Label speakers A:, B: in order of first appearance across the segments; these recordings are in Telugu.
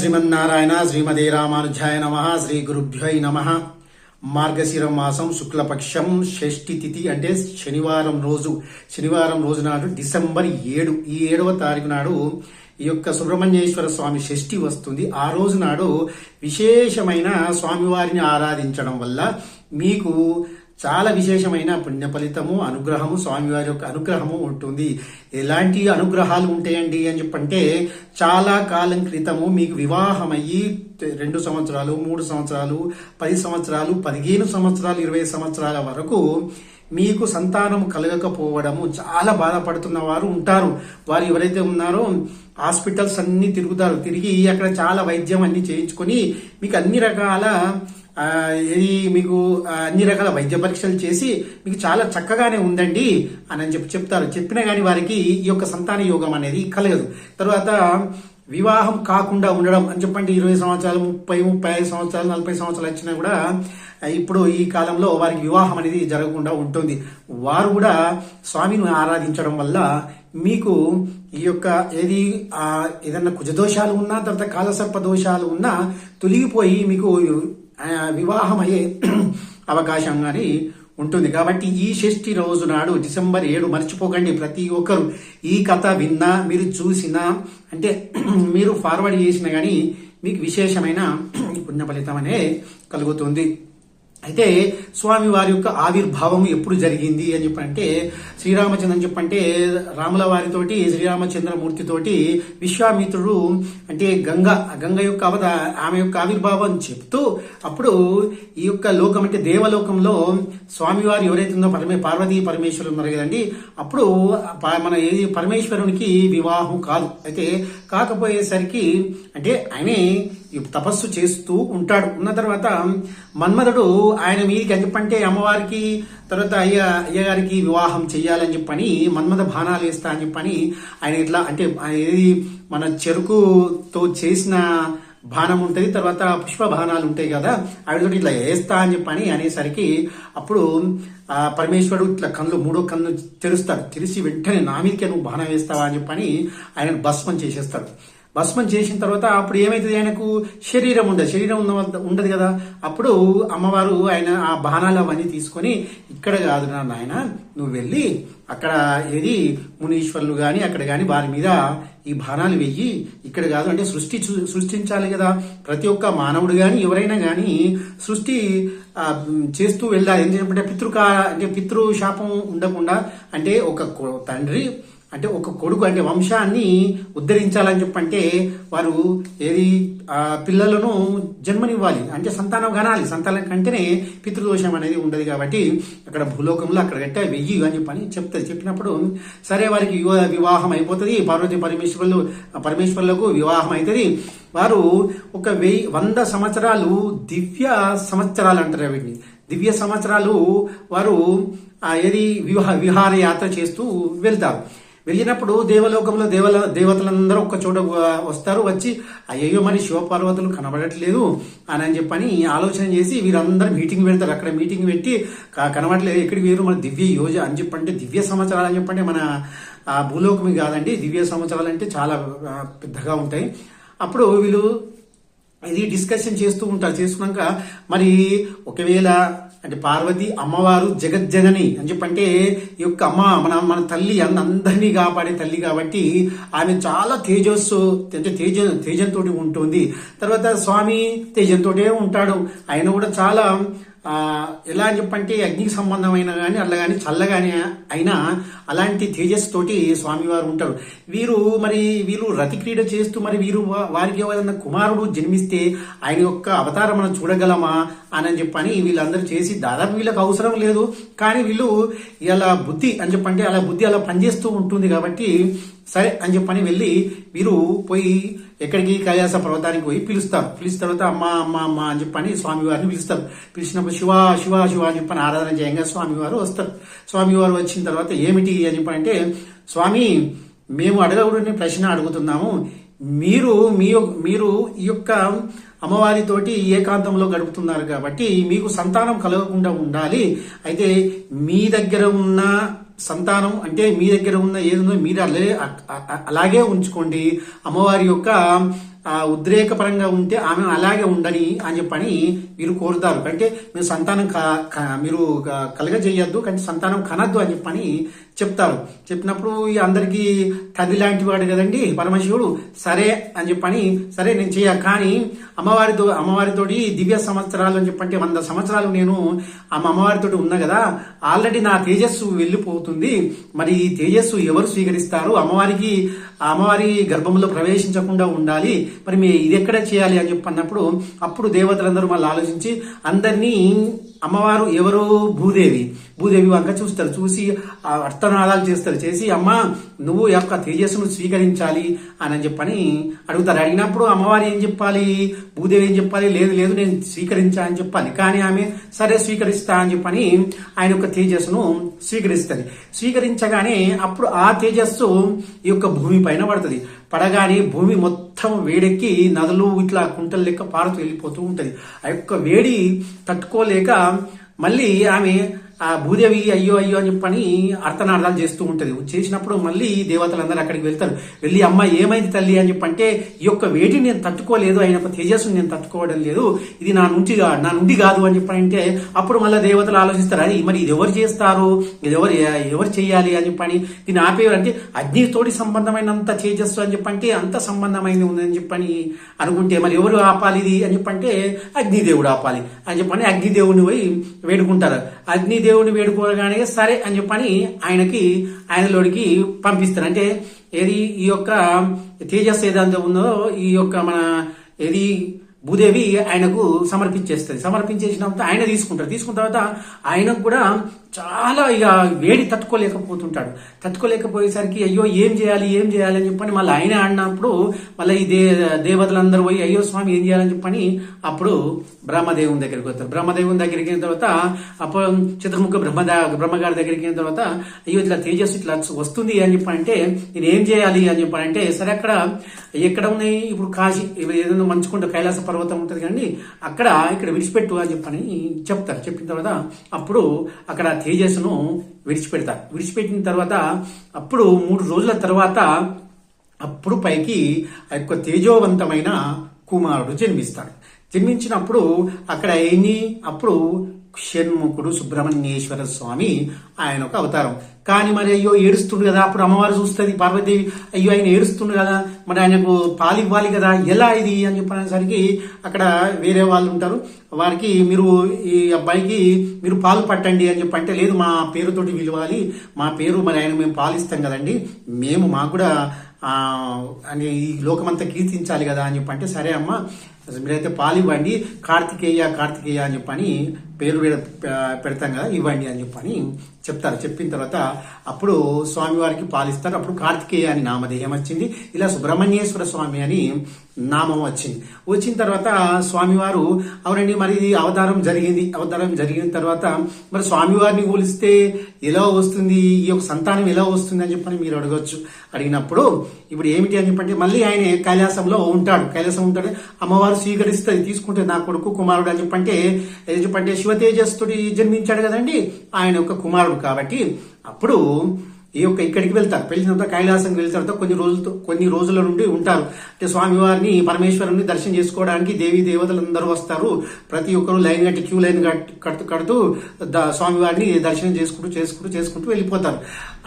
A: శ్రీమన్నారాయణ శ్రీమదే రామానుజాయ నమ శ్రీ గురుభ్యై నమ. మార్గశిర మాసం శుక్లపక్షం షష్ఠి తిథి అంటే శనివారం రోజు. శనివారం రోజు నాడు డిసెంబర్ ఏడు. ఈ ఏడవ తారీఖు నాడు ఈ యొక్క సుబ్రహ్మణ్యేశ్వర స్వామి షష్ఠి వస్తుంది. ఆ రోజు నాడు విశేషమైన స్వామివారిని ఆరాధించడం వల్ల మీకు చాలా విశేషమైన పుణ్య ఫలితము అనుగ్రహము స్వామివారి యొక్క అనుగ్రహము ఉంటుంది. ఎలాంటి అనుగ్రహాలు ఉంటాయండి అని చెప్పంటే చాలా కాలం క్రితము మీకు వివాహమయ్యి రెండు సంవత్సరాలు మూడు సంవత్సరాలు పది సంవత్సరాలు పదిహేను సంవత్సరాలు ఇరవై సంవత్సరాల వరకు మీకు సంతానం కలగకపోవడము చాలా బాధపడుతున్న వారు ఉంటారు. వారు ఎవరైతే ఉన్నారో హాస్పిటల్స్ అన్నీ తిరుగుతారు. తిరిగి అక్కడ చాలా వైద్యం అన్ని చేయించుకొని మీకు అన్ని రకాల ఇది మీకు అన్ని రకాల వైద్య పరీక్షలు చేసి మీకు చాలా చక్కగానే ఉందండి అని అని చెప్పి చెప్తారు. చెప్పినా కానీ వారికి ఈ యొక్క సంతాన యోగం అనేది కలగదు. తర్వాత వివాహం కాకుండా ఉండడం అని చెప్పండి. ఇరవై సంవత్సరాలు ముప్పై ముప్పై ఐదు సంవత్సరాలు నలభై సంవత్సరాలు వచ్చినా కూడా ఇప్పుడు ఈ కాలంలో వారికి వివాహం అనేది జరగకుండా ఉంటుంది. వారు కూడా స్వామిని ఆరాధించడం వల్ల మీకు ఈ యొక్క ఏది ఏదన్నా కుజదోషాలు ఉన్నా తర్వాత కాలసర్ప దోషాలు ఉన్నా తొలగిపోయి మీకు వివాహమయ్యే అవకాశం కానీ ఉంటుంది. కాబట్టి ఈ షష్ఠి రోజు నాడు డిసెంబర్ ఏడు మర్చిపోకండి. ప్రతి ఒక్కరు ఈ కథ విన్నా మీరు చూసినా అంటే మీరు ఫార్వర్డ్ చేసినా కానీ మీకు విశేషమైన పుణ్య ఫలితం అనే కలుగుతుంది. అయితే స్వామి వారి యొక్క ఆవిర్భావం ఎప్పుడు జరిగింది అని చెప్పంటే శ్రీరామచంద్ర అని చెప్పంటే రాముల వారితోటి శ్రీరామచంద్రమూర్తితోటి విశ్వామిత్రుడు అంటే గంగ గంగ యొక్క అవత ఆమె యొక్క ఆవిర్భావం చెప్తూ అప్పుడు ఈ యొక్క లోకం అంటే దేవలోకంలో స్వామివారు ఎవరైతే ఉందో పరమే పార్వతీ పరమేశ్వరులు ఉన్నారు కదండి అప్పుడు ప- మన ఏది పరమేశ్వరునికి వివాహం కాదు. అయితే కాకపోయేసరికి అంటే ఆయనే తపస్సు చేస్తూ ఉంటాడు. ఉన్న తర్వాత మన్మధుడు ఆయన మీదకి అని చెప్పంటే అమ్మవారికి తర్వాత అయ్య అయ్యగారికి వివాహం చెయ్యాలని చెప్పని మన్మథ బాణాలు వేస్తా అని చెప్పని ఆయన ఇట్లా అంటే ఏది మన చెరుకుతో చేసిన బాణం ఉంటుంది తర్వాత పుష్ప బాణాలు ఉంటాయి కదా ఆవిడతో ఇట్లా వేస్తా అని చెప్పని అనేసరికి అప్పుడు పరమేశ్వరుడు ఇట్లా కళ్ళు మూడో కన్ను తెరుస్తాడు. తెరిచి వెంటనే నా మీదకే నువ్వు బాణం వేస్తావా అని చెప్పని ఆయన భస్మం చేసేస్తాడు. భస్మం చేసిన తర్వాత అప్పుడు ఏమైతుంది? ఆయనకు శరీరం ఉండదు. శరీరం ఉన్న ఉండదు కదా. అప్పుడు అమ్మవారు ఆయన ఆ బాణాలు అవన్నీ తీసుకొని ఇక్కడ కాదు నా నాయన నువ్వు వెళ్ళి అక్కడ ఏది? మునీశ్వరులు కానీ అక్కడ కానీ వారి మీద ఈ బాణాలు వెయ్యి ఇక్కడ కాదు. అంటే సృష్టి చూ- సృష్టించాలి కదా. ప్రతి ఒక్క మానవుడు కానీ ఎవరైనా కానీ సృష్టి చేస్తూ వెళ్ళాలి. ఎందుకంటే పితృకా అంటే పితృ శాపం ఉండకుండా అంటే ఒక తండ్రి అంటే ఒక కొడుకు అంటే వంశాన్ని ఉద్ధరించాలని చెప్పంటే వారు ఏది పిల్లలను జన్మనివ్వాలి. అంటే సంతానం కనాలి. సంతానం కంటేనే పితృదోషం అనేది ఉండదు కాబట్టి అక్కడ భూలోకంలో అక్కడ గట్టే వెయ్యి అని చెప్పని చెప్తుంది. చెప్పినప్పుడు సరే వారికి వివాహం అయిపోతుంది. పార్వతి పరమేశ్వరులు పరమేశ్వరులకు వివాహం అవుతుంది వారు ఒక వెయ్యి వంద సంవత్సరాలు దివ్య సంవత్సరాలు అంటారు వీటిని. దివ్య సంవత్సరాలు వారు ఏది వివాహ విహారయాత్ర చేస్తూ వెళ్తారు. వెళ్ళినప్పుడు దేవలోకంలో దేవల దేవతలందరూ ఒక చోట వస్తారు వచ్చి అయ్యో మరి శివపార్వతులు కనబడట్లేదు అని అని చెప్పని ఆలోచన చేసి వీరందరూ మీటింగ్ పెడతారు. అక్కడ మీటింగ్ పెట్టి కనబడలేదు కనబడట్లేదు ఎక్కడికి వేరు మన దివ్య యోజ అని చెప్పంటే దివ్య సంవత్సరాలు అని చెప్పంటే మన భూలోకమే కాదండి. దివ్య సంవత్సరాలు అంటే చాలా పెద్దగా ఉంటాయి. అప్పుడు వీళ్ళు ఇది డిస్కషన్ చేస్తూ ఉంటారు. చేసుకున్నాక మరి ఒకవేళ అంటే పార్వతి అమ్మవారు జగజ్జనని అని చెప్పంటే ఈ యొక్క అమ్మ మన మన తల్లి అన్న అందరినీ కాపాడే తల్లి కాబట్టి ఆమె చాలా తేజస్సు అంటే తేజ తేజంతో ఉంటుంది. తర్వాత స్వామి తేజంతోటే ఉంటాడు. ఆయన కూడా చాలా ఎలా అని చెప్పంటే అగ్నికి సంబంధమైన కానీ అట్లా కానీ చల్లగానే అయినా అలాంటి తేజస్ తోటి స్వామివారు ఉంటారు. వీరు మరి వీరు రతి క్రీడ చేస్తూ మరి వీరు వారికి ఏదైనా కుమారుడు జన్మిస్తే ఆయన యొక్క అవతారం మనం చూడగలమా అని అని చెప్పని వీళ్ళందరూ చేసి దాదాపు వీళ్ళకి అవసరం లేదు. కానీ వీళ్ళు ఇలా బుద్ధి అని చెప్పంటే అలా బుద్ధి అలా పనిచేస్తూ ఉంటుంది కాబట్టి సరే అని చెప్పని వెళ్ళి వీరు పోయి ఎక్కడికి కైలాస పర్వతానికి పోయి పిలుస్తారు. పిలిచిన తర్వాత అమ్మ అమ్మ అమ్మ అని చెప్పని స్వామివారిని పిలుస్తారు. పిలిచినప్పుడు శివ శివ శివ అని చెప్పని ఆరాధన చేయంగా స్వామివారు వస్తారు. స్వామివారు వచ్చిన తర్వాత ఏమిటి అని చెప్పంటే స్వామి మేము అడగకూడని ప్రశ్న అడుగుతున్నాము. మీరు మీ మీరు ఈ యొక్క అమ్మవారితోటి ఏకాంతంలో గడుపుతున్నారు కాబట్టి మీకు సంతానం కలగకుండా ఉండాలి. అయితే మీ దగ్గర ఉన్న సంతానం అంటే మీ దగ్గర ఉన్న ఏదో మీరు అలే అలాగే ఉంచుకోండి. అమ్మవారి యొక్క ఉద్రేకపరంగా ఉంటే ఆమె అలాగే ఉండని అని చెప్పని మీరు కోరుతారు. అంటే మీరు సంతానం క- మీరు కలగజేయద్దు కానీ సంతానం కనద్దు అని చెప్పని చెప్తారు చెప్పినప్పుడు ఈ అందరికీ కది లాంటి వాడు కదండి పరమశివుడు. సరే అని చెప్పని సరే నేను చేయ కానీ అమ్మవారితో అమ్మవారితోటి దివ్య సంవత్సరాలు అని చెప్పంటే వంద సంవత్సరాలు నేను ఆ అమ్మవారితోటి ఉన్నా కదా ఆల్రెడీ నా తేజస్సు వెళ్ళిపోతుంది. మరి ఈ తేజస్సు ఎవరు స్వీకరిస్తారు? అమ్మవారికి అమ్మవారి గర్భంలో ప్రవేశించకుండా ఉండాలి. మరి మీ ఇది ఎక్కడ చేయాలి అని చెప్పన్నప్పుడు అప్పుడు దేవతలందరూ మళ్ళీ ఆలోచించి అందరినీ అమ్మవారు ఎవరు? భూదేవి. భూదేవి వంక చూస్తారు చూసి ఆ అర్థనాదాలు చేస్తారు చేసి అమ్మ నువ్వు యొక్క తేజస్సును స్వీకరించాలి అని చెప్పని అడుగుతారు. అడిగినప్పుడు అమ్మవారు ఏం చెప్పాలి? భూదేవి ఏం చెప్పాలి? లేదు లేదు నేను స్వీకరించా అని చెప్పాలి. కానీ ఆమె సరే స్వీకరిస్తా అని చెప్పని ఆయన యొక్క తేజస్సును స్వీకరిస్తుంది. స్వీకరించగానే అప్పుడు ఆ తేజస్సు ఈ యొక్క భూమి పైన పడుతుంది. పడగానే భూమి మొత్తం వేడెక్కి నదులు ఇట్లా కుంటలు లెక్క పారుతూ వెళ్ళిపోతూ ఉంటుంది. ఆ యొక్క వేడి తట్టుకోలేక మళ్ళీ ఆమె ఆ భూదేవి అయ్యో అయ్యో అని చెప్పని అర్థనార్థాలు చేస్తూ ఉంటుంది. చేసినప్పుడు మళ్ళీ దేవతలందరూ అక్కడికి వెళ్తారు. వెళ్ళి అమ్మ ఏమైంది తల్లి? అని చెప్పంటే ఈ యొక్క వేటిని నేను తట్టుకోలేదు ఆయన తేజస్సుని నేను తట్టుకోవడం లేదు. ఇది నా నుండి నా నుండి కాదు అని చెప్పంటే అప్పుడు మళ్ళీ దేవతలు ఆలోచిస్తారు. అది మరి ఇది ఎవరు చేస్తారు? ఇది ఎవరు ఎవరు చేయాలి? అని చెప్పని దీన్ని ఆపేవారంటే అగ్నితోటి సంబంధమైనంత తేజస్సు అని చెప్పంటే అంత సంబంధమైనది ఉందని చెప్పని అనుకుంటే మరి ఎవరు ఆపాలి ఇది? అని చెప్పంటే అగ్నిదేవుడు ఆపాలి అని చెప్పని అగ్నిదేవుని పోయి వేడుకుంటారు. దేవుని వేడుకోగానే సరే అని చెప్పని ఆయనకి ఆయనలోడికి పంపిస్తారు. అంటే ఏది ఈ యొక్క తేజస్ ఏదంతా ఉందో ఈ యొక్క మన ఏది భూదేవి ఆయనకు సమర్పించేస్తుంది. సమర్పించేసినప్పుడు ఆయన తీసుకుంటారు. తీసుకున్న తర్వాత ఆయనకు కూడా చాలా ఇక వేడి తట్టుకోలేకపోతుంటాడు. తట్టుకోలేకపోయేసరికి అయ్యో ఏం చేయాలి ఏం చేయాలి అని చెప్పని మళ్ళీ ఆయన ఆడినప్పుడు మళ్ళీ ఈ దే దేవతలందరూ పోయి అయ్యో స్వామి ఏం చేయాలని చెప్పని అప్పుడు బ్రహ్మదేవుని దగ్గరికి వస్తారు. బ్రహ్మదేవుని దగ్గరికి వెళ్ళిన తర్వాత అప్పుడు చతుర్ముఖ బ్రహ్మదా బ్రహ్మగారి దగ్గరికి వెళ్ళిన తర్వాత అయ్యో ఇట్లా తేజస్సు ఇట్లా వస్తుంది అని చెప్పంటే నేను ఏం చేయాలి అని చెప్పానంటే సరే అక్కడ ఎక్కడ ఉన్నాయి? ఇప్పుడు కాశీ ఏదైనా మంచుకుంటే కైలాస పర్వతం ఉంటుంది కానీ అక్కడ ఇక్కడ విడిచిపెట్టు అని చెప్పని చెప్తారు. చెప్పిన తర్వాత అప్పుడు అక్కడ తేజస్సును విడిచిపెడతారు. విడిచిపెట్టిన తర్వాత అప్పుడు మూడు రోజుల తర్వాత అప్పుడు పైకి ఆ యొక్క తేజోవంతమైన కుమారుడు జన్మిస్తాడు. జన్మించినప్పుడు అక్కడ ఏమి? అప్పుడు షణ్ముఖుడు సుబ్రహ్మణ్యేశ్వర స్వామి ఆయన ఒక అవతారం. కానీ మరి అయ్యో ఏడుస్తుండు కదా అప్పుడు అమ్మవారు చూస్తుంది పార్వతీదేవి అయ్యో ఆయన ఏడుస్తుండు కదా మరి ఆయనకు పాలు ఇవ్వాలి కదా ఎలా ఇది అని చెప్పనేసరికి అక్కడ వేరే వాళ్ళు ఉంటారు. వారికి మీరు ఈ అబ్బాయికి మీరు పాలు పట్టండి అని చెప్పి అంటే లేదు మా పేరుతోటి విలువాలి మా పేరు మరి ఆయన మేము పాలిస్తాం కదండి మేము మాకు కూడా అని ఈ లోకమంతా కీర్తించాలి కదా అని చెప్పి అంటే సరే అమ్మ మీరైతే పాలు ఇవ్వండి కార్తికేయ కార్తికేయ అని చెప్పని పేరు పెడతాం కదా ఇవ్వండి అని చెప్పని చెప్తారు. చెప్పిన తర్వాత అప్పుడు స్వామివారికి పాలిస్తారు. అప్పుడు కార్తికేయ అని నామధేయం వచ్చింది. ఇలా సుబ్రహ్మణ్యేశ్వర స్వామి అని నామం వచ్చింది. వచ్చిన తర్వాత స్వామివారు అవునండి మరి ఇది అవతారం జరిగింది. అవతారం జరిగిన తర్వాత మరి స్వామివారిని పోలిస్తే ఎలా వస్తుంది? ఈ యొక్క సంతానం ఎలా వస్తుంది అని చెప్పని మీరు అడగవచ్చు అడిగినప్పుడు ఇప్పుడు ఏమిటి అని చెప్పంటే మళ్ళీ ఆయన కైలాసంలో ఉంటాడు. కైలాసం ఉంటాడు. అమ్మవారు స్వీకరిస్తుంది తీసుకుంటే నా కొడుకు కుమారుడు అని చెప్పంటే ఏం చెప్పంటే శివతేజస్తుడి జన్మించాడు కదండి? ఆయన యొక్క కుమారుడు కాబట్టి అప్పుడు ఈ యొక్క ఇక్కడికి వెళ్తారు. వెళ్ళిన తర్వాత కైలాసం వెళ్ళిన తర్వాత కొన్ని రోజులతో కొన్ని రోజుల నుండి ఉంటారు. అంటే స్వామివారిని పరమేశ్వరుని దర్శనం చేసుకోవడానికి దేవి దేవతలందరూ వస్తారు. ప్రతి ఒక్కరు లైన్ కట్టి క్యూ లైన్ కట్టు కడుతూ కడుతూ స్వామివారిని దర్శనం చేసుకుంటూ చేసుకుంటూ చేసుకుంటూ వెళ్ళిపోతారు.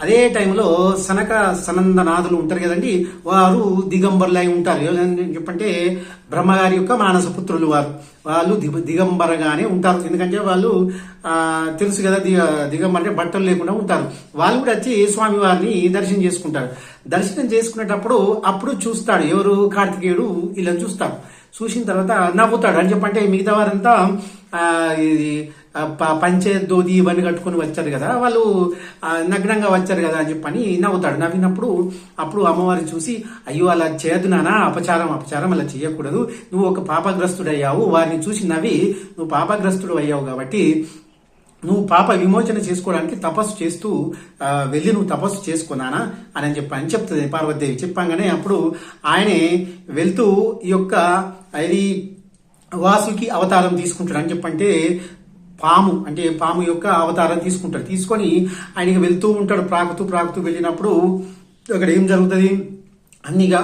A: అదే టైంలో సనక సనందనాథులు ఉంటారు కదండి వారు దిగంబరులై ఉంటారు. చెప్పంటే బ్రహ్మగారి యొక్క మానస పుత్రులు వారు. వాళ్ళు దిగ దిగంబరగానే ఉంటారు. ఎందుకంటే వాళ్ళు తెలుసు కదా దిగ దిగంబర అంటే బట్టలు లేకుండా ఉంటారు. వాళ్ళు కూడా వచ్చి స్వామి వారిని దర్శనం చేసుకుంటారు. దర్శనం చేసుకునేటప్పుడు అప్పుడు చూస్తాడు. ఎవరు? కార్తికేయుడు ఇలా చూస్తాడు. చూసిన తర్వాత నవ్వుతాడు. అని చెప్పంటే మిగతా వారంతా ఇది పంచ దోది ఇవన్నీ కట్టుకొని వచ్చారు కదా వాళ్ళు నగ్నంగా వచ్చారు కదా అని చెప్పని నవ్వుతాడు. నవ్వినప్పుడు అప్పుడు అమ్మవారిని చూసి అయ్యో అలా చేయదు నానా అపచారం అపచారం అలా చేయకూడదు. నువ్వు ఒక పాపగ్రస్తుడయ్యావు. వారిని చూసి నవ్వి నువ్వు పాపగ్రస్తుడు అయ్యావు కాబట్టి నువ్వు పాప విమోచన చేసుకోవడానికి తపస్సు చేస్తూ వెళ్ళి నువ్వు తపస్సు చేసుకున్నానా అని అని చెప్పి అని చెప్తుంది పార్వతీదేవి. చెప్పంగానే అప్పుడు ఆయనే వెళ్తూ ఈ యొక్క ఇది వాసుకి అవతారం తీసుకుంటాడు అని చెప్పంటే పాము అంటే పాము యొక్క అవతారం తీసుకుంటాడు తీసుకొని ఆయనకి వెళ్తూ ఉంటాడు ప్రాకుతూ ప్రాకుతూ వెళ్ళినప్పుడు అక్కడ ఏం జరుగుతుంది? అన్నిగా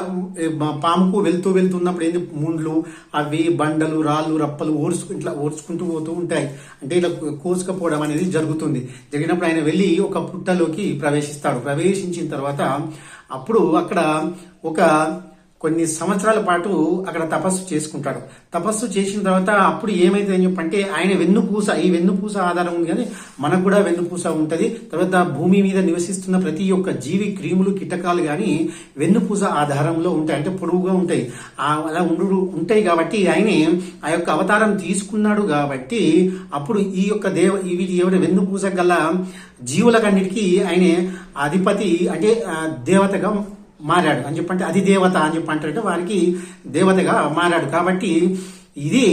A: పాముకు వెళ్తూ వెళ్తున్నప్పుడు ఏంది? ముండ్లు అవి బండలు రాళ్ళు రప్పలు ఓడ్చు ఇట్లా ఓడ్చుకుంటూ పోతూ ఉంటాయి. అంటే ఇలా కోసుకపోవడం అనేది జరుగుతుంది. జరిగినప్పుడు ఆయన వెళ్ళి ఒక పుట్టలోకి ప్రవేశిస్తాడు. ప్రవేశించిన తర్వాత అప్పుడు అక్కడ ఒక కొన్ని సంవత్సరాల పాటు అక్కడ తపస్సు చేసుకుంటాడు. తపస్సు చేసిన తర్వాత అప్పుడు ఏమైతే అని చెప్పంటే ఆయన వెన్నుపూస ఈ వెన్నుపూస ఆధారం ఉంది కానీ మనకు కూడా వెన్నుపూస ఉంటుంది. తర్వాత భూమి మీద నివసిస్తున్న ప్రతి ఒక్క జీవి క్రీములు కిటకాలు కానీ వెన్నుపూస ఆధారంలో ఉంటాయి. అంటే పొడవుగా ఉంటాయి. ఆ అలా ఉండు ఉంటాయి కాబట్టి ఆయనే ఆ యొక్క అవతారం తీసుకున్నాడు కాబట్టి అప్పుడు ఈ యొక్క దేవ ఇవి ఎవడ వెన్నుపూస గల జీవులకన్నిటికీ ఆయనే అధిపతి అంటే దేవతగా మారాడు అని చెప్పంటే అది దేవత అని చెప్పంటే వారికి దేవతగా మారాడు. కాబట్టి ఇది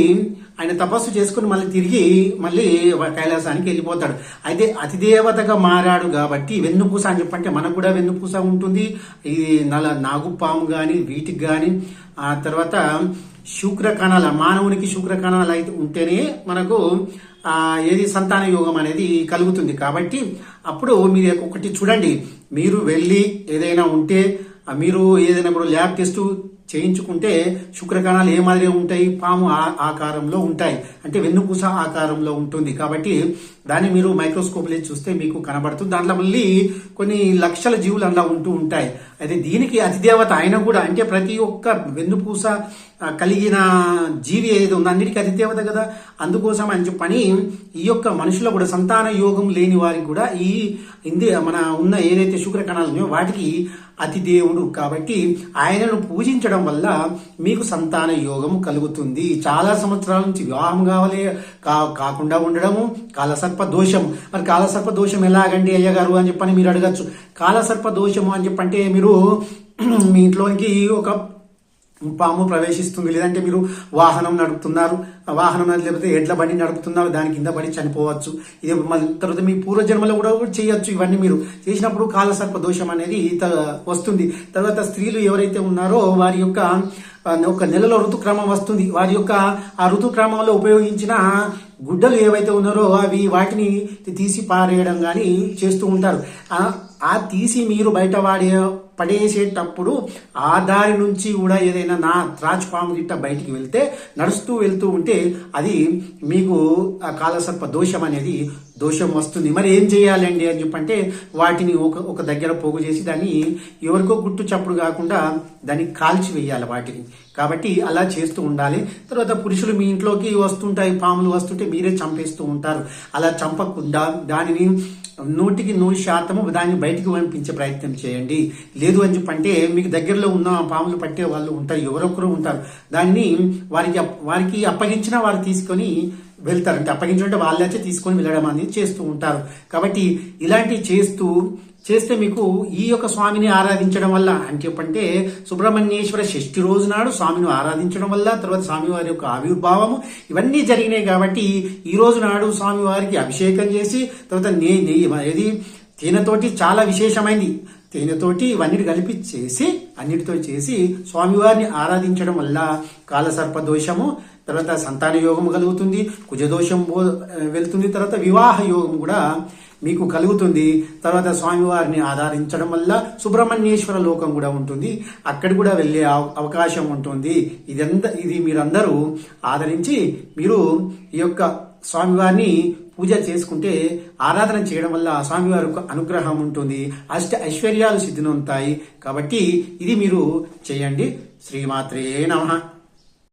A: ఆయన తపస్సు చేసుకుని మళ్ళీ తిరిగి మళ్ళీ కైలాసానికి వెళ్ళిపోతాడు. అయితే అతిదేవతగా మారాడు కాబట్టి వెన్నుపూస అని చెప్పంటే మనకు కూడా వెన్నుపూస ఉంటుంది. ఇది నల నాగుపాము కానీ వీటికి కానీ ఆ తర్వాత శుక్రకణాల మానవునికి శుక్రకణాలు అయితే ఉంటేనే మనకు ఏది సంతాన యోగం అనేది కలుగుతుంది. కాబట్టి అప్పుడు మీరు ఒకటి చూడండి. మీరు వెళ్ళి ఏదైనా ఉంటే మీరు ఏదైనా ఇప్పుడు ల్యాబ్ టెస్ట్ చేయించుకుంటే శుక్రకణాలు ఏ మాదిరిగా ఉంటాయి? పాము ఆ- ఆకారంలో ఉంటాయి. అంటే వెన్నుపూస ఆకారంలో ఉంటుంది. కాబట్టి దాన్ని మీరు మైక్రోస్కోప్లో చూస్తే మీకు కనబడుతుంది. దాంట్లో మళ్ళీ కొన్ని లక్షల జీవులు అలా ఉంటూ ఉంటాయి. అయితే దీనికి అతిదేవత ఆయన కూడా అంటే ప్రతి ఒక్క వెన్నుపూస కలిగిన జీవి ఏది ఉందో అన్నిటికీ అతిదేవత కదా. అందుకోసం అని చెప్పని ఈ యొక్క మనుషుల కూడా సంతాన యోగం లేని వారికి కూడా ఈ ఇంది మన ఉన్న ఏదైతే శుక్ర కణాలు ఉన్నాయో వాటికి అతి దేవుడు కాబట్టి ఆయనను పూజించడం వల్ల మీకు సంతాన యోగం కలుగుతుంది. చాలా సంవత్సరాల నుంచి వివాహం కావాలి కా- కాకుండా ఉండడము కాలసర్ప దోషం మరి కాలసర్ప దోషం ఎలాగండి అయ్యగారు అని చెప్పని మీరు అడగచ్చు. కాలసర్ప దోషము అని చెప్పంటే మీరు మీ ఇంట్లోనికి ఒక పాము ప్రవేశిస్తుంది. లేదంటే మీరు వాహనం నడుపుతున్నారు. వాహనం లేకపోతే ఎడ్ల బండి నడుపుతున్నారు. దాని కింద పడి చనిపోవచ్చు. ఇది మళ్ళీ తర్వాత మీ పూర్వజన్మలో కూడా చేయొచ్చు ఇవన్నీ మీరు. చేసినప్పుడు కాలసర్ప దోషం అనేది త- వస్తుంది. తర్వాత స్త్రీలు ఎవరైతే ఉన్నారో వారి యొక్క ఒక నెలలో ఋతుక్రమం వస్తుంది. వారి యొక్క ఆ ఋతుక్రమంలో ఉపయోగించిన గుడ్డలు ఏవైతే ఉన్నారో అవి వాటిని తీసి పారేయడం కానీ చేస్తూ ఉంటారు. ఆ తీసి మీరు బయట వాడే పడేసేటప్పుడు ఆ దారి నుంచి కూడా ఏదైనా నా త్రాచ్ పాము గిట్ట బయటికి వెళ్తే నడుస్తూ వెళ్తూ ఉంటే అది మీకు ఆ కాలసర్ప దోషం అనేది దోషం వస్తుంది. మరి ఏం చేయాలండి అని చెప్పంటే వాటిని ఒక ఒక దగ్గర పోగు చేసి దాన్ని ఎవరికో గుట్టు చప్పుడు కాకుండా దాన్ని కాల్చి వేయాలి వాటిని. కాబట్టి అలా చేస్తూ ఉండాలి. తర్వాత పురుషులు మీ ఇంట్లోకి వస్తుంటాయి పాములు వస్తుంటే మీరే చంపేస్తూ ఉంటారు. అలా చంపకుండా దానిని నూటికి నూరు శాతము దాన్ని బయటికి పంపించే ప్రయత్నం చేయండి. లేదు అని చెప్పంటే మీకు దగ్గరలో ఉన్న పాములు పట్టే వాళ్ళు ఉంటారు ఎవరొకరు ఉంటారు. దాన్ని వారికి అప్- వారికి అప్పగించిన వారు తీసుకొని వెళ్తారు. అంటే అప్పగించుంటే వాళ్ళే తీసుకొని వెళ్ళడం అనేది చేస్తూ ఉంటారు. కాబట్టి ఇలాంటివి చేస్తూ చేస్తే మీకు ఈ యొక్క స్వామిని ఆరాధించడం వల్ల అని చెప్పంటే సుబ్రహ్మణ్యేశ్వర షష్ఠి రోజు నాడు స్వామిని ఆరాధించడం వల్ల తర్వాత స్వామివారి యొక్క ఆవిర్భావము ఇవన్నీ జరిగినాయి కాబట్టి ఈ రోజు నాడు స్వామివారికి అభిషేకం చేసి తర్వాత నెయ్యి నెయ్యి ఏది తేనెతోటి చాలా విశేషమైంది. తేనెతోటి ఇవన్నీ కలిపి చేసి అన్నిటితో చేసి స్వామివారిని ఆరాధించడం వల్ల కాలసర్ప దోషము తర్వాత సంతాన యోగం కలుగుతుంది కుజదోషం పో- వెళ్తుంది తర్వాత వివాహ యోగం కూడా మీకు కలుగుతుంది. తర్వాత స్వామివారిని ఆధారించడం వల్ల సుబ్రహ్మణ్యేశ్వర లోకం కూడా ఉంటుంది. అక్కడ కూడా వెళ్ళే అవ- అవకాశం ఉంటుంది. ఇదంత ఇది మీరందరూ ఆదరించి మీరు ఈ యొక్క స్వామివారిని పూజ చేసుకుంటే ఆరాధన చేయడం వల్ల స్వామివారి యొక్క అనుగ్రహం ఉంటుంది. అష్ట ఐశ్వర్యాలు సిద్ధినవుతాయి కాబట్టి ఇది మీరు చేయండి. శ్రీమాత్రే నమ.